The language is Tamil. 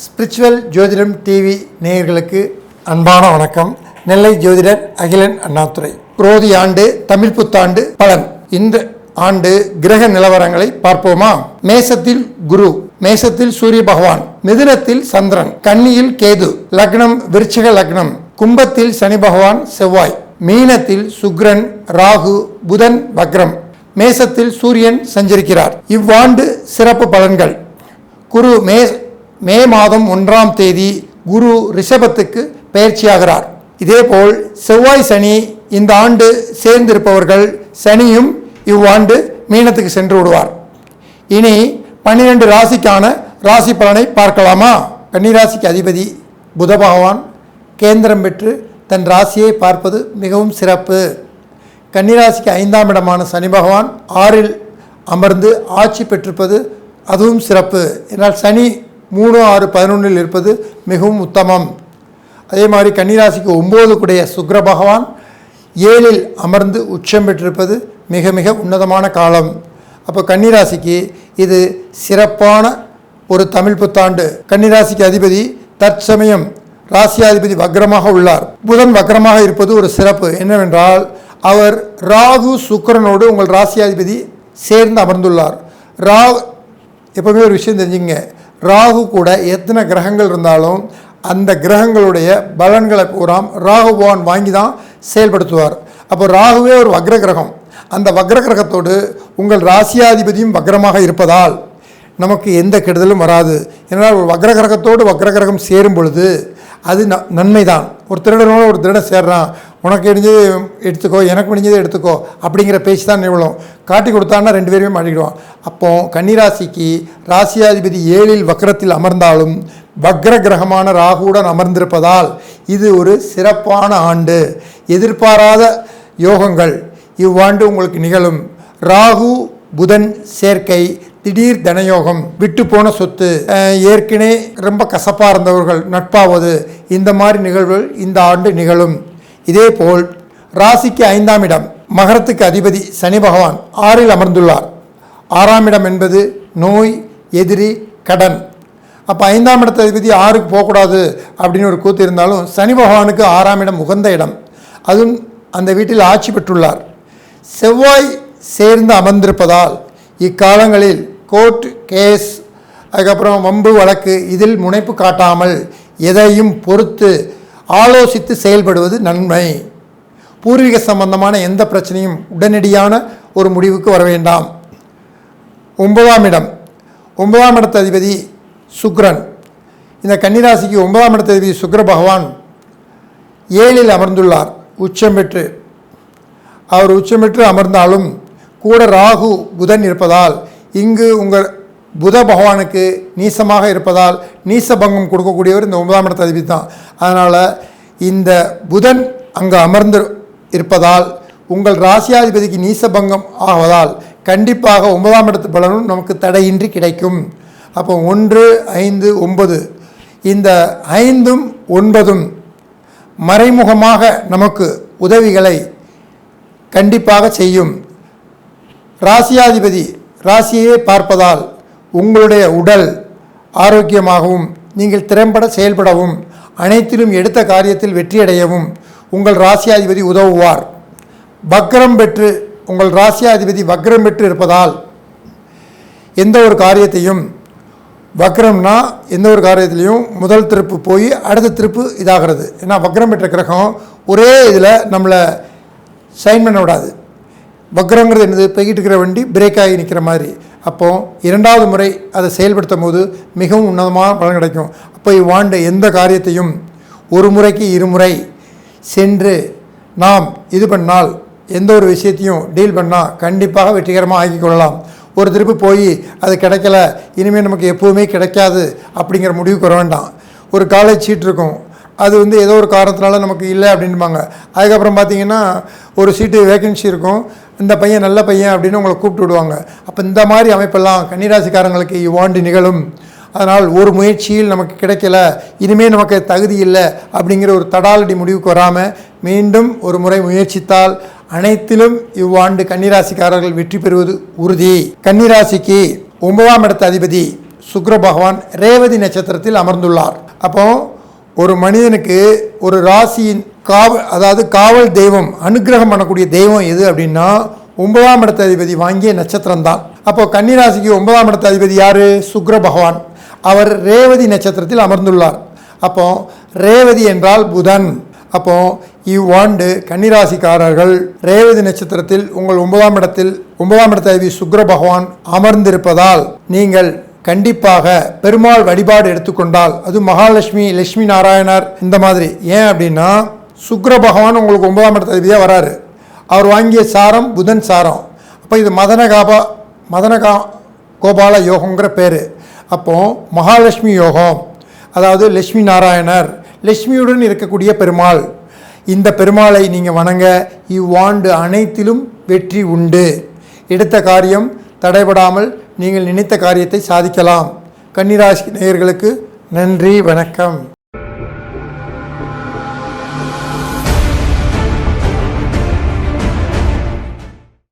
ஸ்பிரிச்சுவல் ஜோதிடம் டிவி நேயர்களுக்கு அன்பான வணக்கம். நெல்லை ஜோதிடர் அகிலன் அண்ணாதுரை. குரோதி ஆண்டு தமிழ் புத்தாண்டு பலன். இந்த ஆண்டு கிரக நிலவரங்களை பார்ப்போமா? மேசத்தில் குரு மேசத்தில் சூரிய பகவான் மிதுனத்தில் சந்திரன் கன்னியில் கேது லக்னம் விருச்சிக லக்னம் கும்பத்தில் சனி பகவான் செவ்வாய் மீனத்தில் சுக்ரன் ராகு புதன் வக்ரம். மேசத்தில் சூரியன் சஞ்சரிக்கிறார். இவ்வாண்டு சிறப்பு பலன்கள். குரு மே மே மாதம் ஒன்றாம் தேதி குரு ரிஷபத்துக்கு பயிற்சியாகிறார். இதேபோல் செவ்வாய் சனி இந்த ஆண்டு சேர்ந்திருப்பவர்கள் சனியும் இவ்வாண்டு மீனத்துக்கு சென்று விடுவார். இனி பன்னிரண்டு ராசிக்கான ராசி பலனை பார்க்கலாமா? கன்னிராசிக்கு அதிபதி புத பகவான் கேந்திரம் பெற்று தன் ராசியை பார்ப்பது மிகவும் சிறப்பு. கன்னிராசிக்கு ஐந்தாம் இடமான சனி பகவான் ஆறில் அமர்ந்து ஆட்சி பெற்றிருப்பது அதுவும் சிறப்பு. என்றால் சனி மூணு ஆறு பதினொன்றில் இருப்பது மிகவும் உத்தமம். அதே மாதிரி கன்னிராசிக்கு ஒம்பது கூடிய சுக்ர பகவான் ஏழில் அமர்ந்து உச்சம் பெற்றிருப்பது மிக மிக உன்னதமான காலம். அப்போ கன்னிராசிக்கு இது சிறப்பான ஒரு தமிழ் புத்தாண்டு. கன்னிராசிக்கு அதிபதி தற்சமயம் ராசியாதிபதி வக்ரமாக உள்ளார். புதன் வக்ரமாக இருப்பது ஒரு சிறப்பு. என்னவென்றால் அவர் ராகு சுக்கிரனோடு உங்கள் ராசியாதிபதி சேர்ந்து அமர்ந்துள்ளார். ரா எப்பவுமே ஒரு விஷயம் தெரிஞ்சுங்க ராகு கூட எத்தனை கிரகங்கள் இருந்தாலும் அந்த கிரகங்களுடைய பலன்களை பூராம் ராகு பகவான் வாங்கி தான் செயல்படுத்துவார். அப்போ ராகுவே ஒரு வக்ர கிரகம் அந்த வக்ர கிரகத்தோடு உங்கள் ராசியாதிபதியும் வக்ரமாக இருப்பதால் நமக்கு எந்த கெடுதலும் வராது. ஏன்னால் ஒரு வக்ர கிரகத்தோடு வக்ர கிரகம் சேரும் பொழுது அது ந நன்மை தான் ஒரு திருடனோட ஒரு திருடன் சேர்றான். உனக்கு இடிஞ்சது எடுத்துக்கோ எனக்கு முடிஞ்சதை எடுத்துக்கோ அப்படிங்கிற பேச்சு தான் நிகழும். காட்டி கொடுத்தான்னா ரெண்டு பேருமே மாட்டிக்கிடுவான். அப்போ கன்னிராசிக்கு ராசியாதிபதி ஏழில் வக்கரத்தில் அமர்ந்தாலும் வக்ர கிரகமான ராகுவுடன் அமர்ந்திருப்பதால் இது ஒரு சிறப்பான ஆண்டு. எதிர்பாராத யோகங்கள் இவ்வாண்டு உங்களுக்கு நிகழும். ராகு புதன் சேர்க்கை திடீர் தனயோகம் விட்டு போன சொத்து ஏற்கனவே ரொம்ப கசப்பாக இருந்தவர்கள் நட்பாவது இந்த மாதிரி நிகழ்வுகள் இந்த ஆண்டு நிகழும். இதேபோல் ராசிக்கு ஐந்தாம் இடம் மகரத்துக்கு அதிபதி சனி பகவான் ஆறில் அமர்ந்துள்ளார். ஆறாம் இடம் என்பது நோய் எதிரி கடன். அப்போ ஐந்தாம் இடத்த அதிபதி ஆறுக்கு போகக்கூடாது அப்படின்னு ஒரு கூத்து இருந்தாலும் சனி பகவானுக்கு ஆறாம் இடம் உகந்த இடம். அதுவும் அந்த வீட்டில் ஆட்சி பெற்றுள்ளார். செவ்வாய் சேர்ந்து அமர்ந்திருப்பதால் இக்காலங்களில் கோர்ட் கேஸ் அதுக்கப்புறம் வம்பு வழக்கு இதில் முனைப்பு காட்டாமல் எதையும் பொறுத்து ஆலோசித்து செயல்படுவது நன்மை. பூர்வீக சம்பந்தமான எந்த பிரச்சனையும் உடனடியான ஒரு முடிவுக்கு வர வேண்டாம். ஒன்பதாம் இடம். ஒன்பதாம் இடத்த அதிபதி சுக்ரன். இந்த கன்னிராசிக்கு ஒன்பதாம் இடத்த அதிபதி சுக்ர பகவான் ஏழில் அமர்ந்துள்ளார். உச்சம் பெற்று. அவர் உச்சம் பெற்று அமர்ந்தாலும் கூட ராகு புதன் இருப்பதால் இங்கு உங்கள் புத பகவானுக்கு நீசமாக இருப்பதால் நீசபங்கம் கொடுக்கக்கூடியவர் இந்த ஒன்பதாம் இடத்த அதிபதி தான். அதனால் இந்த புதன் அங்கு அமர்ந்து இருப்பதால் உங்கள் ராசியாதிபதிக்கு நீசபங்கம் ஆவதால் கண்டிப்பாக ஒன்பதாம் இடத்து பலனும் நமக்கு தடையின்றி கிடைக்கும். அப்போ ஒன்று ஐந்து ஒன்பது. இந்த ஐந்தும் ஒன்பதும் மறைமுகமாக நமக்கு உதவிகளை கண்டிப்பாக செய்யும். ராசியாதிபதி ராசியே பார்ப்பதால் உங்களுடைய உடல் ஆரோக்கியமாகவும் நீங்கள் திறம்பட செயல்படவும் அனைத்திலும் எடுத்த காரியத்தில் வெற்றியடையவும் உங்கள் ராசியாதிபதி உதவுவார். வக்ரம் பெற்று உங்கள் ராசியாதிபதி வக்ரம் பெற்று இருப்பதால் எந்த ஒரு காரியத்தையும் வக்ரம்னா எந்த ஒரு காரியத்திலையும் முதல் திருப்பு போய் அடுத்த திருப்பு இதாகிறது. ஏன்னா வக்ரம் பெற்ற கிரகம் ஒரே இதில் நம்மளை சைன் பண்ண விடாது. வக்ரங்கிறது என்னது? போய்கிட்டு இருக்கிற வண்டி பிரேக் ஆகி நிற்கிற மாதிரி. அப்போ இரண்டாவது முறை அதை செயல்படுத்தும் போது மிகவும் உன்னதமான பலன் கிடைக்கும். அப்போ இவ்வாண்டு எந்த காரியத்தையும் ஒரு முறைக்கு இருமுறை சென்று நாம் இது பண்ணால் எந்த ஒரு விஷயத்தையும் டீல் பண்ணால் கண்டிப்பாக வெற்றிகரமாக ஆக்கி கொள்ளலாம். ஒரு திருப்பு போய் அது கிடைக்கல இனிமேல் நமக்கு எப்போவுமே கிடைக்காது அப்படிங்கிற முடிவுக்கு வர வேண்டாம். ஒரு காலேஜ் சீட் இருக்கும் அது வந்து ஏதோ ஒரு காரணத்தினால நமக்கு இல்லை அப்படின்பாங்க. அதுக்கப்புறம் பார்த்தீங்கன்னா ஒரு சீட்டு வேகன்சி இருக்கும். இந்த பையன் நல்ல பையன் அப்படின்னு உங்களை கூப்பிட்டு விடுவாங்க. அப்போ இந்த மாதிரி அமைப்பெல்லாம் கன்னிராசிக்காரங்களுக்கு இவ்வாண்டு நிகழும். அதனால் ஒரு முயற்சியில் நமக்கு கிடைக்கல. இனிமேல் நமக்கு தகுதி இல்லை அப்படிங்கிற ஒரு தடாலடி முடிவுக்கு வராமல் மீண்டும் ஒரு முறை முயற்சித்தால் அனைத்திலும் இவ்வாண்டு கன்னிராசிக்காரர்கள் வெற்றி பெறுவது உறுதி. கன்னிராசிக்கு ஒன்பதாம் இடத்த அதிபதி சுக்ர பகவான் ரேவதி நட்சத்திரத்தில் அமர்ந்துள்ளார். அப்போது ஒரு மனிதனுக்கு ஒரு ராசியின் காவல் அதாவது காவல் தெய்வம் அனுக்கிரகம் பண்ணக்கூடிய தெய்வம் எது அப்படின்னா ஒன்பதாம் இடத்த அதிபதி வாங்கிய நட்சத்திரம் தான் அப்போ கன்னிராசிக்கு ஒன்பதாம் இடத்த அதிபதி யாரு? சுக்ர பகவான். அவர் ரேவதி நட்சத்திரத்தில் அமர்ந்துள்ளார். அப்போ ரேவதி என்றால் புதன். அப்போ இவ்வாண்டு கன்னிராசிக்காரர்கள் ரேவதி நட்சத்திரத்தில் உங்கள் ஒன்பதாம் இடத்தில் ஒன்பதாம் இடத்த அதிபதி சுக்ர பகவான் அமர்ந்திருப்பதால் நீங்கள் கண்டிப்பாக பெருமாள் வழிபாடு எடுத்துக்கொண்டால் அது மகாலட்சுமி லட்சுமி நாராயணர் இந்த மாதிரி. ஏன் அப்படின்னா சுக்கர பகவான் உங்களுக்கு ஒன்பதாம் இடத்த அதிபதியாக வராரு. அவர் வாங்கிய சாரம் புதன் சாரம். அப்போ இது மதனகாபா மதனகா கோபால யோகங்கிற பேர். அப்போ மகாலட்சுமி யோகம் அதாவது லட்சுமி நாராயணர் லட்சுமியுடன் இருக்கக்கூடிய பெருமாள். இந்த பெருமாளை நீங்கள் வணங்க இவ்வாண்டு அனைத்திலும் வெற்றி உண்டு. எடுத்த காரியம் தடைபடாமல் நீங்கள் நினைத்த காரியத்தை சாதிக்கலாம். கன்னிராசி நேயர்களுக்கு நன்றி வணக்கம்.